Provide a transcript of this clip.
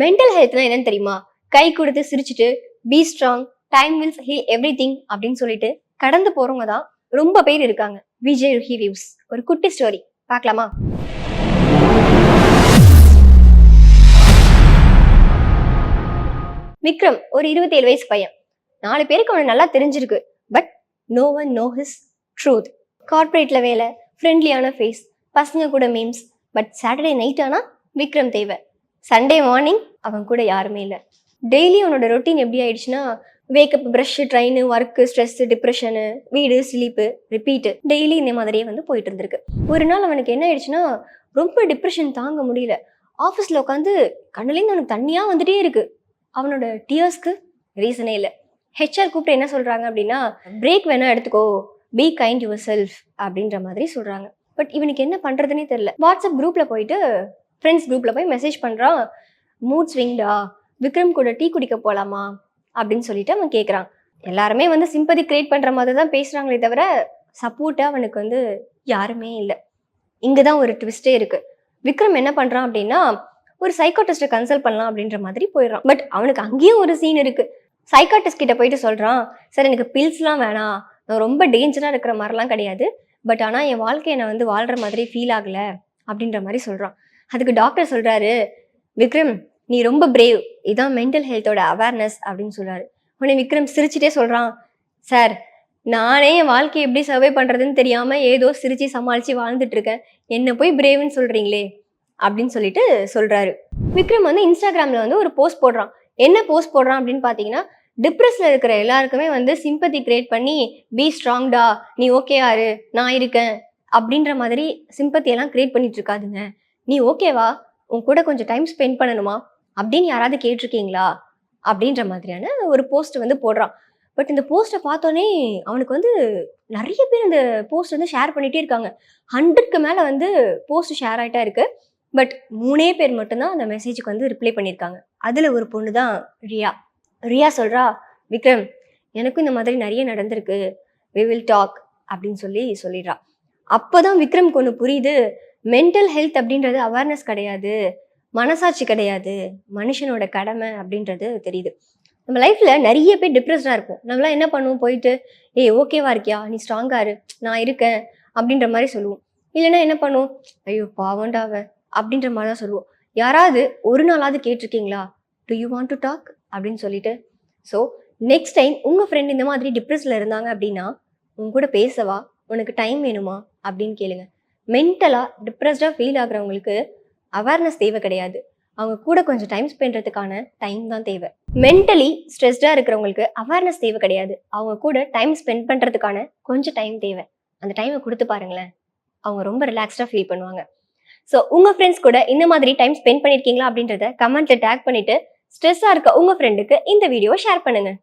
Mental ஹெல்த்னா என்னன்னு தெரியுமா? கை கொடுத்து சிரிச்சுட்டு be strong time wills heal everything அப்படின்னு சொல்லிட்டு கடந்து போறவங்க தான் ரொம்ப பேர் இருக்காங்க. விஜய் ருஹி வியூஸ் ஒரு குட்டி ஸ்டோரி பார்க்கலாமா? விக்ரம் ஒரு இருபத்தேழு வயசு பையன். நாலு பேருக்கு அவனை நல்லா தெரிஞ்சிருக்கு. But no one know his truth கார்பரேட்ல வேலை ஃப்ரெண்ட்லியான ஃபேஸ் பசங்க கூட மீம்ஸ் பட் சாட்டர்டே நைட் ஆனால் விக்ரம் தேவை. சண்டே மார்னிங் அவன் கூட யாருமே இல்லை. டெய்லி அவனோட ரொட்டீன் எப்படி ஆயிடுச்சுன்னா wake up brush train work stress depression வீடு ஸ்லீப்பு ரிப்பீட்டு டெய்லி இந்த மாதிரியே வந்து போயிட்டு இருந்திருக்கு. ஒரு நாள் அவனுக்கு என்ன ஆயிடுச்சுன்னா ரொம்ப டிப்ரெஷன் தாங்க முடியல. ஆஃபீஸில் உட்காந்து கண்ணுலேருந்து அவனுக்கு தண்ணியாக வந்துட்டே இருக்கு. அவனோட டியர்ஸ்க்கு ரீசனே இல்லை. ஹெச்ஆர் கூப்பிட்டு என்ன சொல்கிறாங்க அப்படின்னா பிரேக் வேணா எடுத்துக்கோ. பி கைண்ட் யுவர் செல்ஃப் அப்படின்ற மாதிரி சொல்கிறாங்க பட் இவனுக்கு என்ன பண்ணுறதுனே தெரில வாட்ஸ்அப் குரூப்பில் போயிட்டு ஃப்ரெண்ட்ஸ் குரூப்பில் போய் மெசேஜ் பண்ணுறான் மூட் ஸ்விங்டா விக்ரம் கூட டீ குடிக்க போகலாமா அப்படின்னு சொல்லிட்டு அவன் கேட்குறான் எல்லாருமே வந்து சிம்பதி கிரியேட் பண்ணுற மாதிரி தான் பேசுகிறாங்களே தவிர சப்போர்ட்டாக அவனுக்கு வந்து யாருமே இல்லை. இங்கே தான் ஒரு ட்விஸ்டே இருக்குது விக்ரம் என்ன பண்ணுறான் அப்படின்னா ஒரு சைக்காட்டிஸ்ட்டை கன்சல்ட் பண்ணலாம் அப்படின்ற மாதிரி போயிடுறான். பட் அவனுக்கு அங்கேயும் ஒரு சீன் இருக்குது சைக்காட்டிஸ்ட் கிட்ட போயிட்டு சொல்கிறான் சார் எனக்கு பில்ஸ்லாம் வேணாம். நான் ரொம்ப டேஞ்சராக இருக்கிற மாதிரிலாம் கிடையாது. பட் ஆனால் என் வாழ்க்கை என்னை வந்து வாழ்கிற மாதிரி ஃபீல் ஆகலை. அப்படின்ற மாதிரி சொல்கிறான் அதுக்கு டாக்டர் சொல்கிறாரு விக்ரம் நீ ரொம்ப பிரேவ் இதான் மென்டல் ஹெல்த்தோட அவேர்னஸ் அப்படின்னு சொல்கிறாரு உடனே விக்ரம் சிரிச்சுட்டே சொல்கிறான் சார் நானே என் வாழ்க்கையை எப்படி சர்வை பண்ணுறதுன்னு தெரியாமல் ஏதோ சிரித்து சமாளித்து வாழ்ந்துட்டு இருக்கேன். என்ன போய் பிரேவ்னு சொல்கிறீங்களே அப்படின்னு சொல்லிட்டு சொல்கிறாரு விக்ரம் வந்து இன்ஸ்டாகிராமில் வந்து ஒரு போஸ்ட் போடுறான். என்ன போஸ்ட் போடுறான் அப்படின்னு பார்த்தீங்கன்னா டிப்ரெஸ்ல இருக்கிற எல்லாருக்குமே வந்து சிம்பத்தி கிரியேட் பண்ணி பி ஸ்ட்ராங்டா நீ ஓகே ஆறு நான் இருக்கேன். அப்படின்ற மாதிரி சிம்பத்தி எல்லாம் கிரியேட் பண்ணிட்டு இருக்காதுங்க. நீ ஓகேவா உன் கூட கொஞ்சம் டைம் ஸ்பெண்ட் பண்ணணுமா? அப்படின்னு யாராவது கேட்டிருக்கீங்களா? அப்படின்ற மாதிரியான ஒரு போஸ்ட் வந்து போடுறான். பட் இந்த போஸ்ட்டை பார்த்தோன்னே அவனுக்கு வந்து நிறைய பேர் இந்த போஸ்ட் வந்து ஷேர் பண்ணிட்டே இருக்காங்க. ஹண்ட்ரட்க்கு மேலே வந்து போஸ்ட் ஷேர் ஆகிட்டா இருக்கு. பட் மூணே பேர் மட்டும்தான் அந்த மெசேஜுக்கு வந்து ரிப்ளை பண்ணியிருக்காங்க. அதில் ஒரு பொண்ணு தான் ரியா. ரியா சொல்கிறா விக்ரம் எனக்கும் இந்த மாதிரி நிறைய நடந்திருக்கு. வி வில் டாக் அப்படின்னு சொல்லி சொல்லிடுறா. அப்போதான் விக்ரம்க்கு ஒன்று புரியுது. மென்டல் ஹெல்த் அப்படின்றது அவேர்னஸ் கிடையாது. மனசாட்சி கிடையாது. மனுஷனோட கடமை அப்படின்றது தெரியுது. நம்ம லைஃப்ல நிறைய பேர் டிப்ரெஸ்டாக இருப்போம். நம்மளாம் என்ன பண்ணுவோம்? போயிட்டு ஏய் ஓகேவா இருக்கியா? நீ ஸ்ட்ராங்கா இரு. நான் இருக்கேன். அப்படின்ற மாதிரி சொல்லுவோம். இல்லைன்னா என்ன பண்ணுவோம்? ஐயோ பாவண்டாவ அப்படின்ற மாதிரி தான் சொல்லுவோம். யாராவது ஒரு நாளாவது கேட்டிருக்கீங்களா? Do you want to talk அப்படின்னு சொல்லிட்டு. ஸோ நெக்ஸ்ட் டைம் உங்கள் ஃப்ரெண்ட் இந்த மாதிரி டிப்ரெஸில் இருந்தாங்க அப்படின்னா உங்க கூட பேசவா? உனக்கு டைம் வேணுமா? அப்படின்னு கேளுங்க. மென்டலாக டிப்ரெஸ்டாக ஃபீல் ஆகுறவங்களுக்கு அவேர்னஸ் தேவை கிடையாது. அவங்க கூட கொஞ்சம் டைம் ஸ்பெண்ட்றதுக்கான டைம் தான் தேவை. மென்டலி ஸ்ட்ரெஸ்டாக இருக்கிறவங்களுக்கு அவேர்னஸ் தேவை கிடையாது. அவங்க கூட டைம் ஸ்பெண்ட் பண்ணுறதுக்கான கொஞ்சம் டைம் தேவை. அந்த டைமை கொடுத்து பாருங்களேன். அவங்க ரொம்ப ரிலாக்ஸ்டாக ஃபீல் பண்ணுவாங்க. ஸோ உங்கள் ஃப்ரெண்ட்ஸ் கூட இந்த மாதிரி டைம் ஸ்பெண்ட் பண்ணியிருக்கீங்களா அப்படின்றத கமெண்ட்டில் டேக் பண்ணிவிட்டு ஸ்ட்ரெஸ்ஸாக இருக்க உங்கள் ஃப்ரெண்டுக்கு இந்த வீடியோவை ஷேர் பண்ணுங்கள்